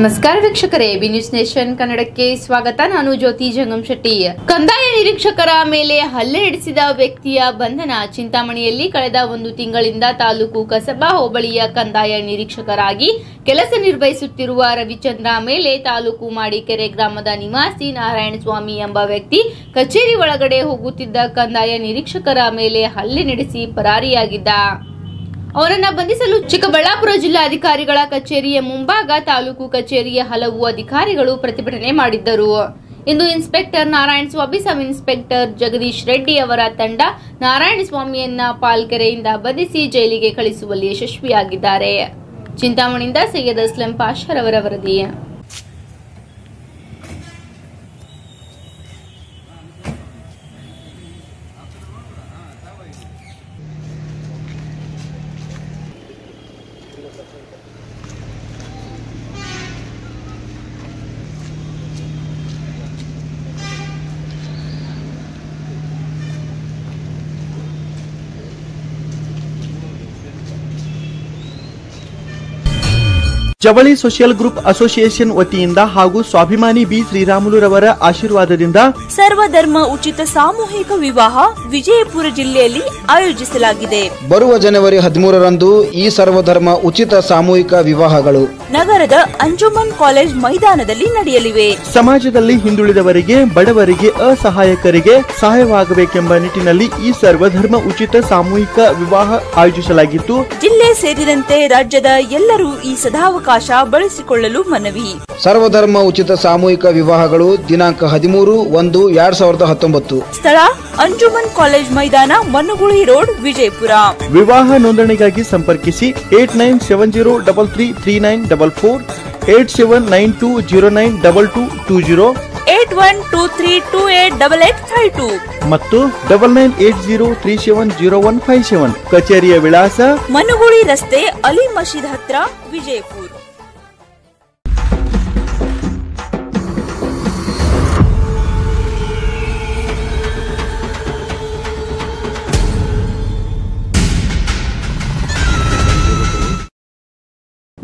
ನಮಸ್ಕಾರ ವೀಕ್ಷಕರೇ B news nation ಕನ್ನಡಕ್ಕೆ ಸ್ವಾಗತ. ನಾನು ಜ್ಯೋತಿ ಜಂಗಮ್ ಶೆಟ್ಟಿ. ಕಂದಾಯ ನಿರೀಕ್ಷಕರ ಮೇಲೆ ಹಲ್ಲೆ ನಡೆಸಿದ ವ್ಯಕ್ತಿಯ ಬಂಧನ ಚಿಂತಾಮಣಿಯಲ್ಲಿ ಕಳೆದ ಒಂದು ತಿಂಗಳಿಂದ ತಾಲೂಕು ಕಸಬಾ ಹೋಬಳಿಯ ಕಂದಾಯ ನಿರೀಕ್ಷಕರಾಗಿ ಕೆಲಸ ನಿರ್ವಹಿಸುತ್ತಿರುವ ರವಿಚಂದ್ರ ಮೇಲೆ ತಾಲೂಕು ಮಾಡಿಕೆರೆ ಗ್ರಾಮದ ನಿವಾಸಿ ನಾರಾಯಣಸ್ವಾಮಿ ಎಂಬ ವ್ಯಕ್ತಿ ಕಚೇರಿ ಒಳಗಡೆ ಹೋಗುತ್ತಿದ್ದ ಕಂದಾಯ ನಿರೀಕ್ಷಕರ ಮೇಲೆ ಹಲ್ಲೆ ನಡೆಸಿ ಪರಾರಿಯಾಗಿದ್ದ. ಅವರನ್ನ ಬಂಧಿಸಲು ಚಿಕ್ಕಬಳ್ಳಾಪುರ ಜಿಲ್ಲಾ ಅಧಿಕಾರಿಗಳ ಕಚೇರಿಯ ಮುಂಭಾಗ ತಾಲೂಕು ಕಚೇರಿಯ ಹಲವು ಅಧಿಕಾರಿಗಳು ಪ್ರತಿಭಟನೆ ಮಾಡಿದ್ದರು. ಇಂದು inspector Narayana Swamy, sub inspector Jagadish Reddy ಅವರ ತಂಡ ನಾರಾಯಣ ಸ್ವಾಮಿಯನ್ನ ಪಾಲ್ಕೆರೆಯಿಂದ ಬಂಧಿಸಿ ಜೈಲಿಗೆ ಕಳಿಸುವಲ್ಲಿ ಯಶಸ್ವಿಯಾಗಿದ್ದಾರೆ. ಚಿಂತಾಮಣಿಯಿಂದ ಸೈಯದ್ ಅಸ್ಲಂ ಪಾಷರ್ ಅವರ ವರದಿ. あ。ಜವಳಿ ಸೋಷಿಯಲ್ ಗ್ರೂಪ್ ಅಸೋಸಿಯೇಷನ್ ವತಿಯಿಂದ ಹಾಗೂ ಸ್ವಾಭಿಮಾನಿ ಬಿ ಶ್ರೀರಾಮುಲುರವರ ಆಶೀರ್ವಾದದಿಂದ ಸರ್ವಧರ್ಮ ಉಚಿತ ಸಾಮೂಹಿಕ ವಿವಾಹ ವಿಜಯಪುರ ಜಿಲ್ಲೆಯಲ್ಲಿ ಆಯೋಜಿಸಲಾಗಿದೆ. ಬರುವ ಜನವರಿ ಹದಿಮೂರರಂದು ಈ ಸರ್ವಧರ್ಮ ಉಚಿತ ಸಾಮೂಹಿಕ ವಿವಾಹಗಳು. ನಗರದ ಅಂಜುಮನ್ ಕಾಲೇಜ್ ಮೈದಾನದಲ್ಲಿ ನಡೆಯಲಿವೆ. ಸಮಾಜದಲ್ಲಿ ಹಿಂದುಳಿದವರಿಗೆ ಬಡವರಿಗೆ ಅಸಹಾಯಕರಿಗೆ ಸಹಾಯವಾಗಬೇಕೆಂಬ ನಿಟ್ಟಿನಲ್ಲಿ ಈ ಸರ್ವಧರ್ಮ ಉಚಿತ ಸಾಮೂಹಿಕ ವಿವಾಹ ಆಯೋಜಿಸಲಾಗಿತ್ತು. ಜಿಲ್ಲೆ ಸೇರಿದಂತೆ ರಾಜ್ಯದ ಎಲ್ಲರೂ ಈ ಸದಾವಕಾಶ ಬಳಸಿಕೊಳ್ಳಲು ಮನವಿ. ಸರ್ವಧರ್ಮ ಉಚಿತ ಸಾಮೂಹಿಕ ವಿವಾಹಗಳು ದಿನಾಂಕ ಹದಿಮೂರು ಒಂದು ಎರಡ್ ಸಾವಿರದ ಹತ್ತೊಂಬತ್ತು. ಸ್ಥಳ ಅಂಜುಮನ್ ಕಾಲೇಜ್ ಮೈದಾನ ಮನ್ನುಗುಳಿ ರೋಡ್ ವಿಜಯಪುರ. ವಿವಾಹ ನೋಂದಣಿಗಾಗಿ ಸಂಪರ್ಕಿಸಿ eight nine seven zero double three three nine double four eight seven nine two zero nine double two two zero. Eight one two three two eight double eight five two. ಮತ್ತು double nine eight zero three seven zero one five seven. ಕಚೇರಿಯ ವಿಳಾಸ ಮನುಗುಳಿ ರಸ್ತೆ ಅಲಿ ಮಸೀದ್ ಹತ್ರ ವಿಜಯಪುರ.